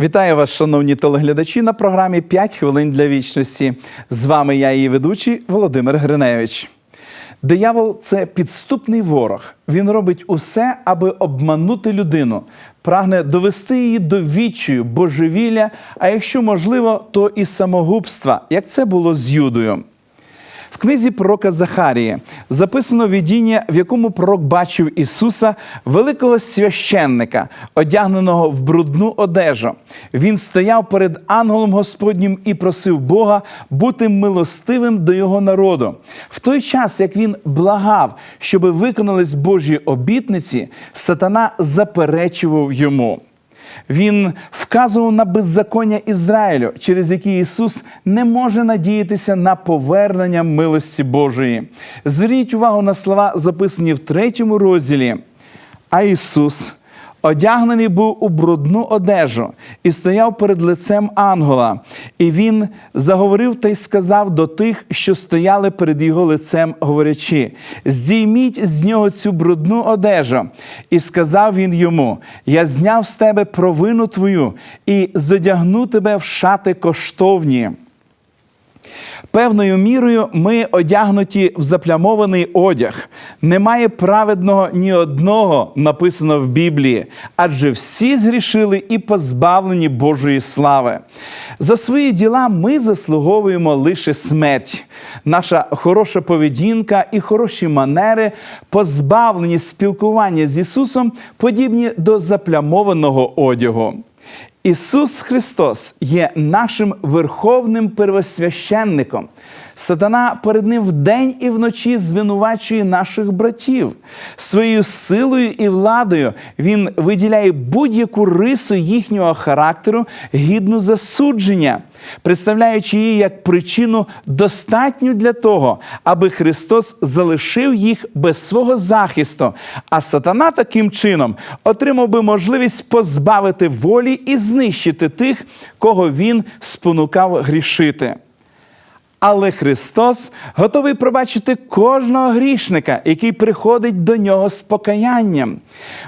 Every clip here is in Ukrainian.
Вітаю вас, шановні телеглядачі, на програмі «5 хвилин для вічності. З вами я, її ведучий Володимир Гриневич. Диявол це підступний ворог. Він робить усе, аби обманути людину, прагне довести її до відчаю, божевілля, а якщо можливо, то і самогубства, як це було з Юдою. Книзі пророка Захарії записано видіння, в якому пророк бачив Ісуса, великого священника, одягненого в брудну одежу. Він стояв перед ангелом Господнім і просив Бога бути милостивим до його народу. В той час, як він благав, щоб виконались Божі обітниці, сатана заперечував йому. Він вказував на беззаконня Ізраїлю, через які Ісус не може надіятися на повернення милості Божої. Зверніть увагу на слова, записані в третьому розділі. А Ісус одягнений був у брудну одежу і стояв перед лицем ангела. І він заговорив та й сказав до тих, що стояли перед його лицем, говорячи: Здійміть з нього цю брудну одежу. І сказав він йому: Я зняв з тебе провину твою і зодягну тебе в шати коштовні. Певною мірою ми одягнуті в заплямований одяг. Немає праведного ні одного, написано в Біблії, адже всі згрішили і позбавлені Божої слави. За свої діла ми заслуговуємо лише смерть. Наша хороша поведінка і хороші манери, позбавлені спілкування з Ісусом, подібні до заплямованого одягу. Ісус Христос є нашим верховним первосвященником. Сатана перед ним вдень і вночі звинувачує наших братів. Своєю силою і владою він виділяє будь-яку рису їхнього характеру гідну засудження, представляючи її як причину достатню для того, аби Христос залишив їх без свого захисту. А сатана таким чином отримав би можливість позбавити волі і знищити тих, кого він спонукав грішити. Але Христос готовий пробачити кожного грішника, який приходить до нього з покаянням.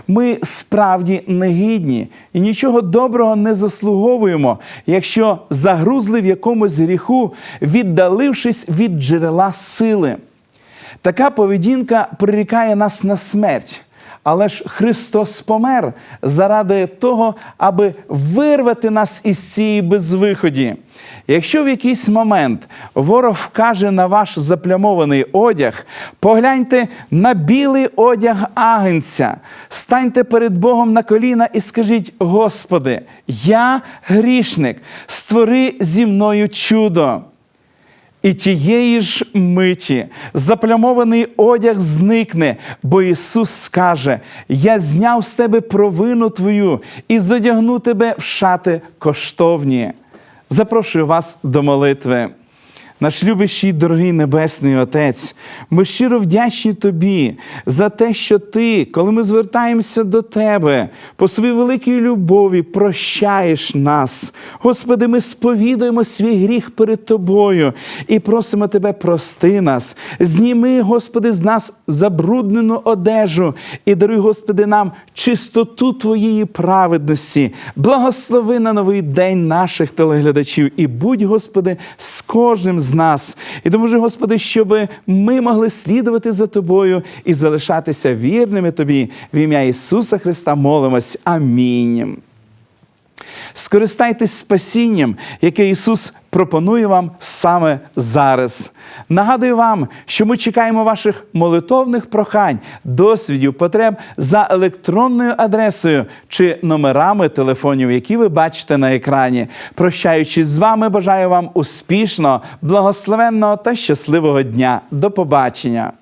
Ми справді негідні і нічого доброго не заслуговуємо, якщо загрузли в якомусь гріху, віддалившись від джерела сили. Така поведінка прирікає нас на смерть. Але ж Христос помер заради того, аби вирвати нас із цієї безвиході. Якщо в якийсь момент ворог вкаже на ваш заплямований одяг, погляньте на білий одяг агнця, станьте перед Богом на коліна і скажіть: Господи, я грішник, створи зі мною чудо. І тієї ж миті заплямований одяг зникне, бо Ісус скаже: Я зняв з тебе провину твою і зодягну тебе в шати коштовні. Запрошую вас до молитви. Наш любящий, дорогий Небесний Отець, ми щиро вдячні Тобі за те, що Ти, коли ми звертаємося до Тебе, по своїй великій любові прощаєш нас. Господи, ми сповідуємо свій гріх перед Тобою і просимо Тебе, прости нас. Зніми, Господи, з нас забруднену одежу і даруй, Господи, нам чистоту Твоєї праведності. Благослови на новий день наших телеглядачів і будь, Господи, з кожним нас. І допоможи, Господи, щоб ми могли слідувати за Тобою і залишатися вірними Тобі. В ім'я Ісуса Христа молимось. Амінь. Скористайтесь спасінням, яке Ісус пропонує вам саме зараз. Нагадую вам, що ми чекаємо ваших молитовних прохань, досвідів, потреб за електронною адресою чи номерами телефонів, які ви бачите на екрані. Прощаючись з вами, бажаю вам успішного, благословенного та щасливого дня. До побачення!